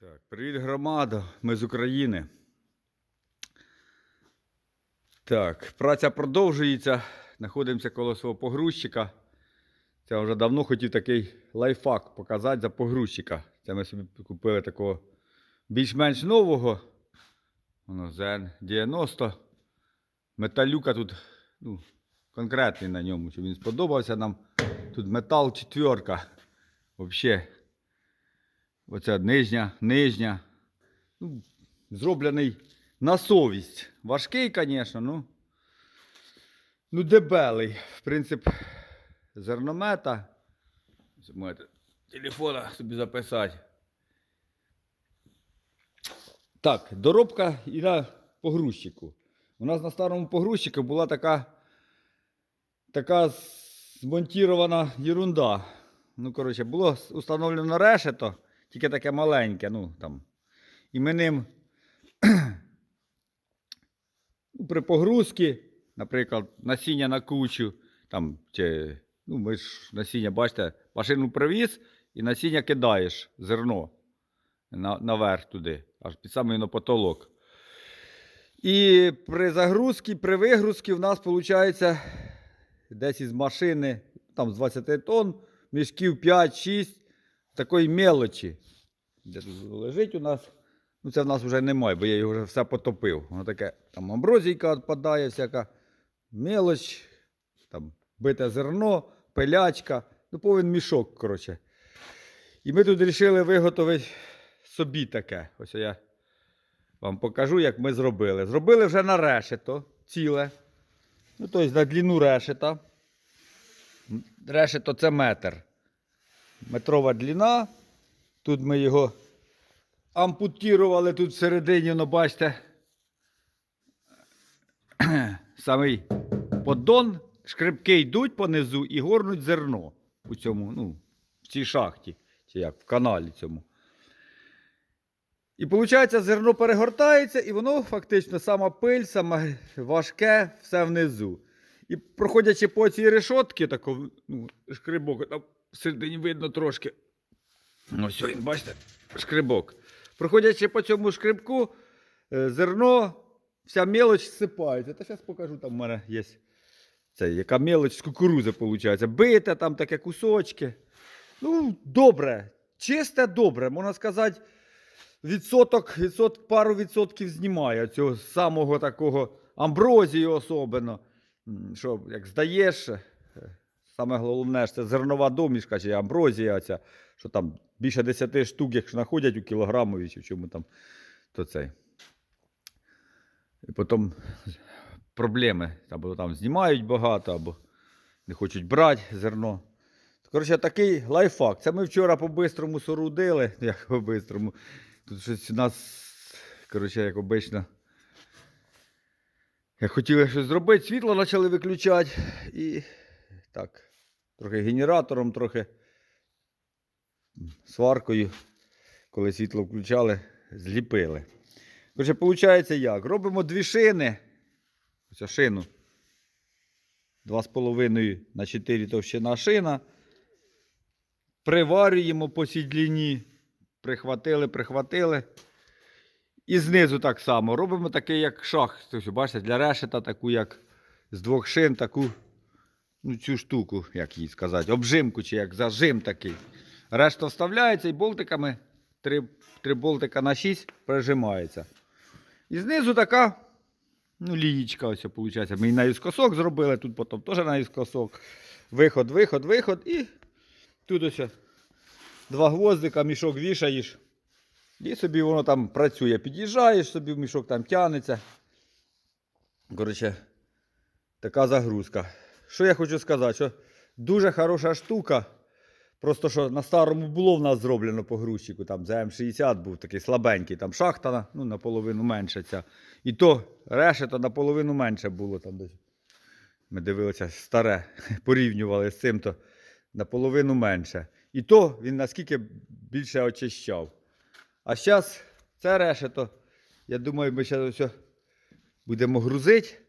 Так, привіт, громада. Ми з України. Так, праця продовжується. Знаходимося коло свого погрузчика. Це вже давно хотів такий лайфхак показати за погрузчика. Це ми собі купили такого більш-менш нового. Воно ZN 90. Металюка тут ну, конкретний на ньому, щоб він сподобався нам. Тут метал четверка. Взагалі. Оця нижня, нижня. Ну, зроблений на совість. Важкий, звісно, ну. Ну, дебелий. В принципі, зерномета. Телефона собі записати. Так, доробка і на погрузчику. У нас на старому погрузчику була така, така змонтірована ерунда. Ну, коротше, було установлено решето, тільки таке маленьке, ну там. І ми ним при погрузці, наприклад, насіння на кучу, там, чи, ну, ми ж насіння, бачите, машину привіз і насіння кидаєш зерно на, наверх туди, аж під самий на потолок. І при загрузці, при вигрузці в нас виходить десь із машини, там з 20 тонн, мішків 5-6 такої мелочі. Де тут лежить у нас. Ну, це в нас вже немає, бо я його вже все потопив. Воно таке, там амброзійка відпадає, всяка мелоч, там бите зерно, пилячка, ну повен мішок, коротше. І ми тут вирішили виготовити собі таке. Ось я вам покажу, як ми зробили. Зробили вже на решето ціле. Ну, тобто на длину решета. Решето це метр. Метрова длина. Тут ми його ампутірували тут всередині, ну бачите. Самий поддон, шкребки йдуть понизу і горнуть зерно у цьому, ну, в цій шахті, чи як, в каналі цьому. І виходить, зерно перегортається, і воно фактично сама пиль, саме важке, все внизу. І проходячи по цій решотці, тако, ну, шкрибок, там всередині видно трошки. Ось він, бачите, шкрибок. Проходячи по цьому шкрибку, е, зерно, вся мелоч зсипається. Та зараз покажу, там в мене є це, яка мелоч з кукурузи виходить. Бите там таке кусочки. Ну, добре, чисте добре, можна сказати, відсоток, відсоток, пару відсотків знімає цього самого такого амброзію особливо. Що, як здаєш, е, саме головне це зернова домішка чи амброзія, ця, що там більше 10 штук, якщо знаходять у кілограмові чи в чому там, то цей. І потім проблеми. Або там знімають багато, або не хочуть брати зерно. Коротше, такий лайфхак. Це ми вчора по-бистрому сорудили. Як по-бистрому. Тут щось у нас, коротше, як обично. Хотіли щось зробити, світло почали виключати. І так, трохи генератором, трохи сваркою, коли світло включали, зліпили. Коротше, виходить як? Робимо дві шини. Ось шину. 2,5 на 4 товщина шина. Приварюємо по сідліні. Прихватили, прихватили. І знизу так само. Робимо такий, як шах. Бачите, для решета, таку, як з двох шин, таку ну, цю штуку, як їй сказати, обжимку чи як зажим такий. Решта вставляється і болтиками, три, три болтика на 6 прижимається. І знизу така ну, лієчка, ось виходить. Ми і зробили, тут потім теж наїскосок. Виход, виход, виход. І тут ось два гвоздика, мішок вішаєш. І собі воно там працює. Під'їжджаєш, собі мішок там тягнеться. Коротше, така загрузка. Що я хочу сказати, що дуже хороша штука. Просто що на старому було в нас зроблено по грузчику, там за М60 був такий слабенький, там шахта ну, наполовину менша ця. І то решета наполовину менше було там десь. Ми дивилися старе, порівнювали з цим, то наполовину менше. І то він наскільки більше очищав. А зараз це решето, я думаю, ми зараз все будемо грузити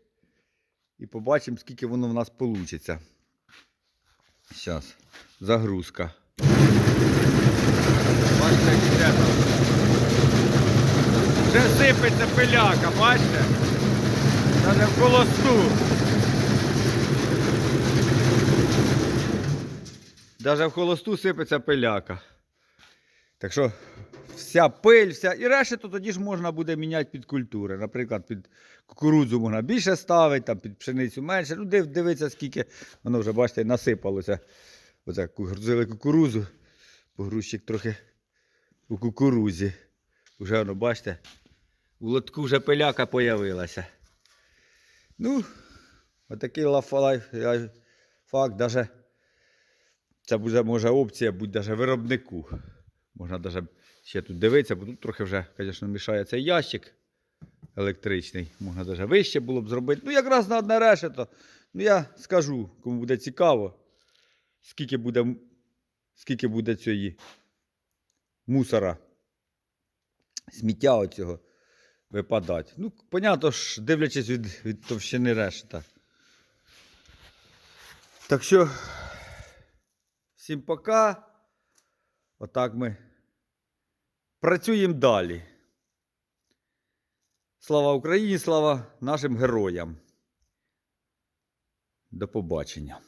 і побачимо, скільки воно в нас вийде. Зараз, загрузка. Бачите, як там. сипеться пиляка, бачите? Навіть в холосту. Даже в холосту сипеться пиляка. Так що вся пиль, вся. І решету тоді ж можна буде міняти під культури. Наприклад, під кукурудзу можна більше ставити, там під пшеницю менше. Ну, див, дивіться, скільки воно вже, бачите, насипалося. Оце грузили кукурудзу. Погрузчик трохи у кукурузі. Уже воно, бачите, у лотку вже пиляка появилася. Ну, отакий лафалайф, факт, даже це буде, може опція бути даже виробнику. Можна даже ще тут дивитися, бо тут трохи вже, звісно, мішає цей ящик електричний. Можна даже вище було б зробити. Ну, якраз на одне решето. Ну, я скажу, кому буде цікаво, скільки буде, скільки буде цієї мусора, сміття оцього випадати. Ну, понятно ж, дивлячись від, від товщини решета. Так що, всім пока. Отак ми працюємо далі. Слава Україні, слава нашим героям. До побачення.